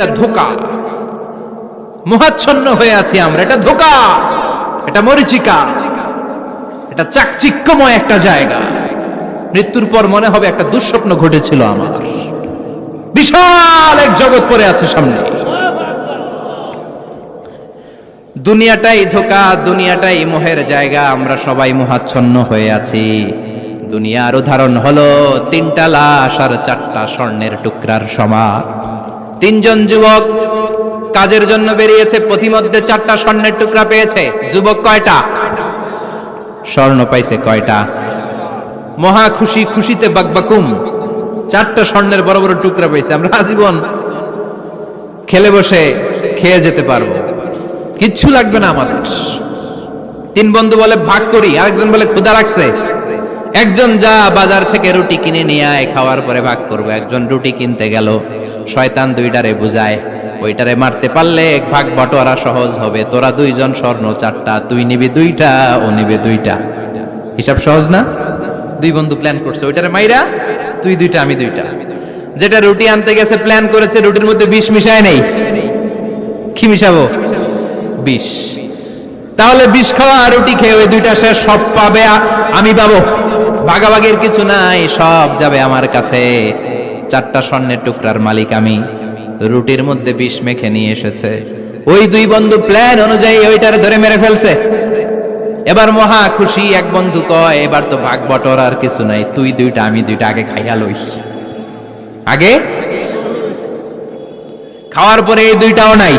এটা ধোকা। মোহাচ্ছন্ন হয়ে আছি আমরা, এটা ধোকা। এটা মরিচিকা। এটা চাকচিক্যময় একটা জায়গা। মৃত্যুর পর মনে হবে একটা দুঃস্বপ্ন ঘটেছিল আমার। বিশাল এক জগৎ পড়ে আছে সামনে। দুনিয়াটাই ধোকা, দুনিয়াটাই মোহের জায়গা, আমরা সবাই মোহাচ্ছন্ন হয়ে আছি। দুনিয়ার উদাহরণ হলো তিনটা লাশ আর চারটা স্বর্ণের টুকরার সমাজ তিনজন যুবক কাজের জন্য বেরিয়েছে, পথিমধ্যে চারটা স্বর্ণের টুকরা পেয়েছে। যুবক কয়টা? স্বর্ণ পাইছে কয়টা? মহা খুশি, খুশিতে বাকবাকুম। চারটা স্বর্ণের বড় বড় টুকরা পাইছে আমরা আজীবন খেলে বসে খেয়ে যেতে পারব। কিচ্ছু লাগবে না আমাদের। তিন বন্ধু বলে, ভাগ করি। আরেকজন বলে, ক্ষুধা রাখছে একজন যা বাজার থেকে রুটি কিনে নিয়ে আয়, খাওয়ার পরে ভাগ করব। একজন রুটি কিনতে গেল। শয়তান দুইটারে বুঝায়, ওইটারে মারতে পারলে এক ভাগ বটোয়ারা সহজ হবে, তোরা দুইজন স্বর্ণ চারটা, তুই নিবি দুইটা, ও নিবে দুইটা। হিসাব সহজ না? দুই বন্ধু প্ল্যান করছে, ওইটারে মাইরা তুই দুইটা, আমি দুইটা। যেটা রুটি আনতে গেছে প্ল্যান করেছে, রুটির মধ্যে বিষ মিশায় নেই। কি মিশাবো? বিষ। তাহলে বিষ খাওয়া আর রুটি খেয়ে ওই দুইটা শেষ সব পাবে আমি পাবো। ভাগাভাগির কিছু নাই, সব যাবে আমার কাছে। চারটা স্বর্ণের টুকরার মালিক আমি। রুটির মধ্যে বিষ মেখে নিয়ে এসেছে। ওই দুই বন্ধু প্ল্যান অনুযায়ী ওইটার ধরে মেরে ফেলছে। এবার মহা খুশি এক বন্ধু কয়, এবার তো ভাগ বটর, আর কিছু নাই। তুই দুইটা, আমি দুইটা, আগে খাইয়া লইস। আগে? খাওয়ার পরে এই দুইটাও নাই।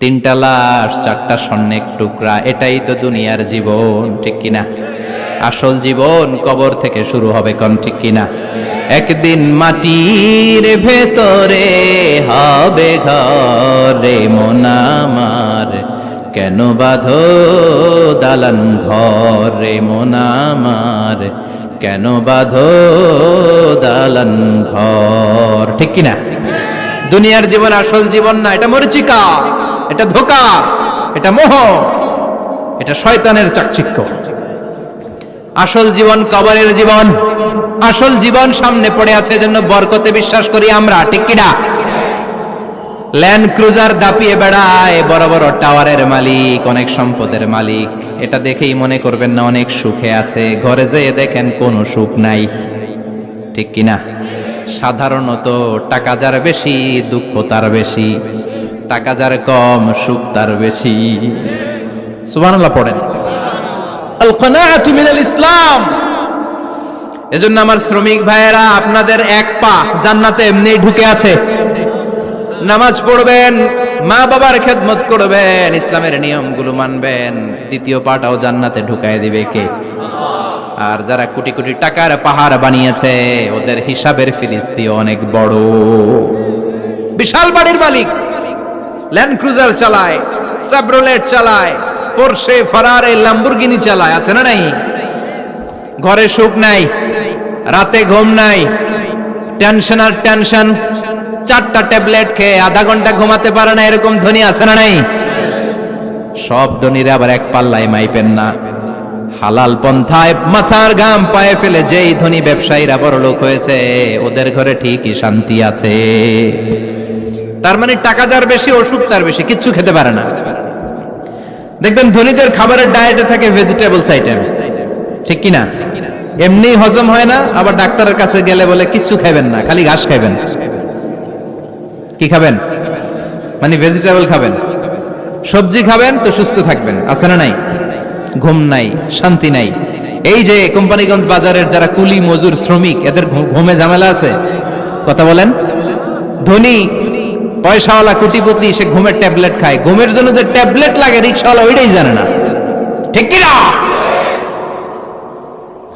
তিনটা লাশ, চারটা স্বর্ণের টুকরা, এটাই তো দুনিয়ার জীবন, ঠিক কিনা? আসল জীবন কবর থেকে শুরু হবে কোন ঠিক কিনা? একদিন মাটির ভেতরে হবে ঘরে মোনামার কেন বাঁধো দালান ঘরে মোনামার কেন বাঁধো দালান ঘর? ঠিক কিনা? দুনিয়ার জীবন আসল জীবন না, এটা মরিচিকা, এটা ধোকা, এটা মোহ, এটা শয়তানের চাকচিক্য। আসল জীবন কবরের জীবন। আসল জীবন সামনে পড়ে আছে জন্য বরকতে বিশ্বাস করি আমরা, ঠিক কিনা ল্যান্ড ক্রুজার দাপিয়ে বেড়ায়, বড় বড় টাওয়ারের মালিক, অনেক সম্পদের মালিক। এটা দেখেই মনে করবেন না অনেক সুখে আছে, ঘরে যেয়ে দেখেন কোনো সুখ নাই। ঠিক কিনা সাধারণত টাকা যার বেশি, দুঃখ তার বেশি। টাকা যার কম, সুখ তার বেশি। সুবহানাল্লাহ পড়েন। আল কানাআতু মিনাল ইসলাম। এজন্য আমার শ্রমিক ভাইয়েরা, আপনাদের এক পা জান্নাতে এমনিই ঢুকে আছে। নামাজ পড়বেন মা বাবার খেদমত করবেন, ইসলামের নিয়মগুলো মানবেন। দ্বিতীয় পাটাও জান্নাতে ঢুকায় দিবে কে? আর যারা কোটি কোটি টাকার পাহাড় বানিয়েছে, ওদের হিসাবের ফিলিস্তি অনেক বড়। বিশাল বাড়ির মালিক, ল্যান্ড ক্রুজার চালায়, সাবরোলেট চালায় পোরশে ফারারে ল্যাম্বরগিনি চালায়, আছে না নাই? ঘরে সুখ নাই, রাতে ঘুম নাই টেনশন আর টেনশন চারটা ট্যাবলেট খেয়ে আধা ঘণ্টা ঘুমাতে পারে না, এরকম ধনী আছে না নাই? সব ধনীরা আবার এক পাল্লায় মাইপেন না। হালাল পন্থায় মাথার গাম পায়ে ফেলে যেই ধনী ব্যবসায়ীরা বড় লোক হয়েছে, ওদের ঘরে ঠিকই শান্তি আছে। তার মানে টাকা যার বেশি, অসুখ তার বেশি, কিচ্ছু খেতে পারে না। দেখবেন ধনীদের খাবারের ডায়েটে থাকে ভেজিটেবলস আইটেম ঠিক কি না এমনি হজম হয় না, আবার ডাক্তারের কাছে গেলে বলে, কিচ্ছু খাবেন না, খালি ঘাস খাবেন কি খাবেন? মানে ভেজিটেবল খাবেন। সবজি খাবেন, তো সুস্থ থাকবেন। আছে না নাই? ঘুম নাই, শান্তি নাই। এই যে কোম্পানিগঞ্জ বাজারের যারা কুলি, মজুর, শ্রমিক, এদের ঘুমে ঝামেলা আছে? কথা বলেন। ধনী পয়সাওয়ালা কোটিপতি সে ঘুমের ট্যাবলেট খায়। ঘুমের জন্য যে ট্যাবলেট লাগে, রিক্সাওয়ালা ওইটাই জানে না। ঠিক কিনা?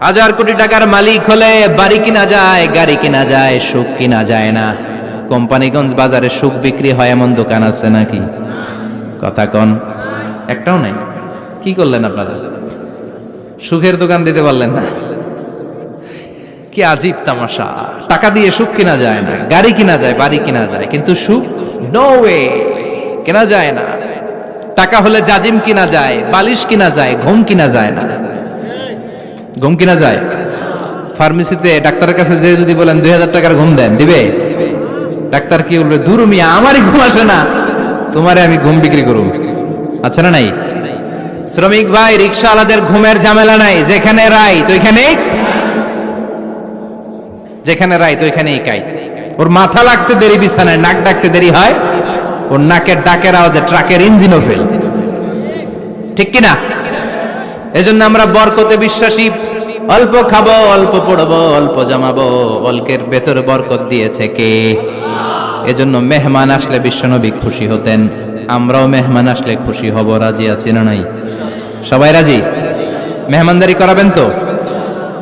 হাজার কোটি টাকার মালিক হলে বাড়ি কিনা যায়, গাড়ি কিনা যায়, সুখ কিনা যায় না। কোম্পানিগঞ্জ বাজারে সুখ বিক্রি হয়, এমন দোকান আছে নাকি? কথা কন। একটাও নাই। কি করলেন আপনারা? সুখের দোকান দিতে পারলেন না। কি আজীব তামাশা? টাকা দিয়ে সুখ কিনা যায় না, গাড়ি কিনা যায়, বাড়ি কিনা যায়, কিন্তু সুখ নো ওয়ে কেনা যায় না। টাকা হলে জাজিম কিনা যায়, বালিশ কিনা যায়, ঘুম কিনা যায় না। ঘুম কিনা যায়? ফার্মেসিতে ডাক্তারের কাছে যে যদি বলেন দুই হাজার টাকার ঘুম দেন, দিবে? ডাক্তার কি বলবে, দূর মিয়া, আমারই ঘুম আসে না। তোমারে আমি ঘুম বিক্রি করুম। আচ্ছা না নাই? শ্রমিক ভাই, রিক্সাওয়ালাদের ঘুমের ঝামেলা নাই, যেখানে রাই তো ওইখানে যেখানে রাই তো ওইখানেই কাই। ওর মাথা লাগতে দেরি, বিছানায় নাক ডাকতে দেরি হয়। ওর নাকের ডাকের আওয়াজে ট্রাকের ইঞ্জিনও ফেল ঠিক কিনা? এজন্য আমরা বরকতে বিশ্বাসী। অল্প খাব, অল্প পড়ব, অল্প জমাবো। অল্পের ভেতর বরকত দিয়েছে কে? এজন্য মেহমান আসলে বিশ্বনবী খুশি হতেন। আমরাও মেহমান আসলে খুশি হব, রাজি আছি না নাই? সবাই রাজি? মেহমানদারি করাবেন তো?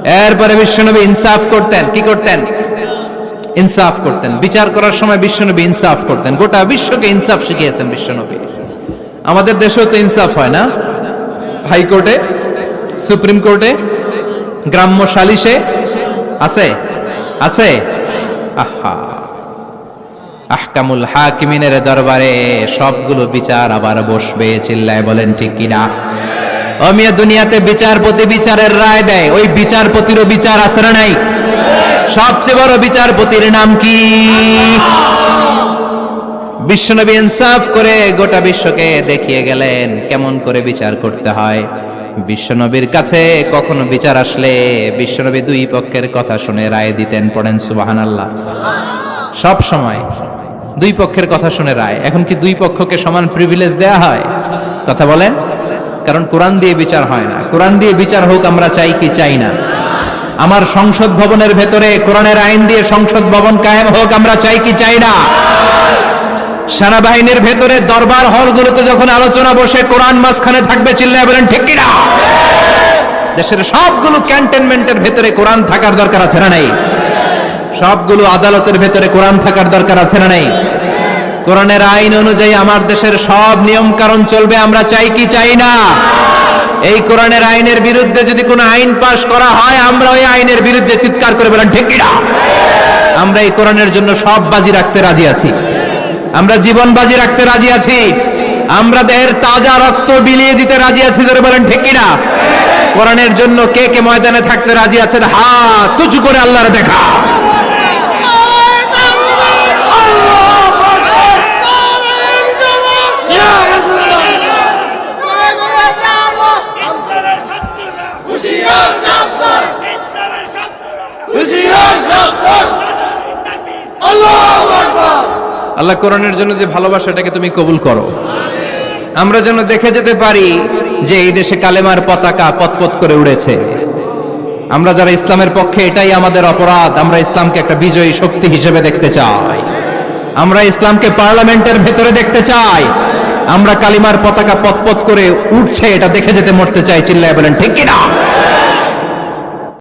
এরপরে বিশ্বনবী ইনসাফ করতেন। কি করতেন? ইনসাফ করতেন। বিচার করার সময় বিশ্বনবী ইনসাফ করতেন। গোটা বিশ্বকে ইনসাফ শিখিয়েছেন বিশ্বনবী। আমাদের দেশেও তো ইনসাফ হয় না। হাইকোর্টে, সুপ্রিম কোর্টে, গ্রাম্য সালিশে আছে? আছে? আহা। আহকামুল হাকিমিনের দরবারে সবগুলো বিচার আবার বসবে, চিল্লায় বলেন, ঠিক কিনা? অমিয়া দুনিয়াতে বিচারপতি বিচারের রায় দেয়। ওই বিচারপতিরও বিচার না নাই। সবচেয়ে বড় বিচারপতির নাম কি? বিশ্বনবী ইনসাফ করে গোটা বিশ্বকে দেখিয়ে গেলেন, কেমন করে বিচার করতে হয়? বিশ্বনবীর কাছে কখনো বিচার আসলে বিশ্বনবী দুই পক্ষের কথা শুনে রায় দিতেন, পড়েন সুবাহান আল্লাহ সব সময় দুই পক্ষের কথা শুনে রায়। এখন কি দুই পক্ষকে সমান প্রিভিলেজ দেয়া হয়? কথা বলেন। কারণ কোরআন দিয়ে বিচার হয় না। কোরআন দিয়ে বিচার হোক, আমরা চাই কি? চাই না। আমার সংসদ ভবনের ভেতরে কোরআনের আইন দিয়ে সংসদ ভবন কায়েম হোক, আমরা চাই কি? চাই না। সেনাবাহিনীর ভেতরে দরবার হলগুলোতে যখন আলোচনা বসে, কোরআন মাঝখানে থাকবে, চিল্লায় বলেন, ঠিক কিনা দেশের সবগুলো ক্যান্টনমেন্টের ভেতরে কোরআন থাকার দরকার আছে না নাই? সবগুলো আদালতের ভেতরে কোরআন থাকার দরকার আছে না নাই? কোরআনের আইন অনুযায়ী আমার দেশের সব নিয়ম কারণ চলবে, আমরা চাই কি চাই না? এই কোরআনের আইনের বিরুদ্ধে যদি কোনো আইন পাশ করা হয়, আমরা ওই আইনের বিরুদ্ধে চিৎকার করে বলেন ঠিক আমরা এই কোরআনের জন্য সব বাজি রাখতে রাজি আছি। আমরা জীবন বাজি রাখতে রাজি আছি। আমরা দেহের তাজা রক্ত বিলিয়ে দিতে রাজি আছি, জোরে বলেন কিনা কোরআনের জন্য কে কে ময়দানে থাকতে রাজি আছেন? হা, তুচু করে আল্লাহর দেখা। আল্লাহ কোরআনের জন্য যে ভালোবাসা এটাকে তুমি কবুল করো। আমরা যেন দেখে যেতে পারি যে এই দেশে কালেমার পতাকা পতপত করে উড়েছে। আমরা যারা ইসলামের পক্ষে এটাই আমাদের অপরাধ, আমরা ইসলামকে একটা বিজয়ী শক্তি হিসেবে দেখতে চাই। আমরা ইসলামকে পার্লামেন্টের ভেতরে দেখতে চাই। আমরা কালিমার পতাকা পতপত করে উঠছে, এটা দেখে যেতে মরতে চাই, চিল্লায় বলেন, ঠিক কিনা?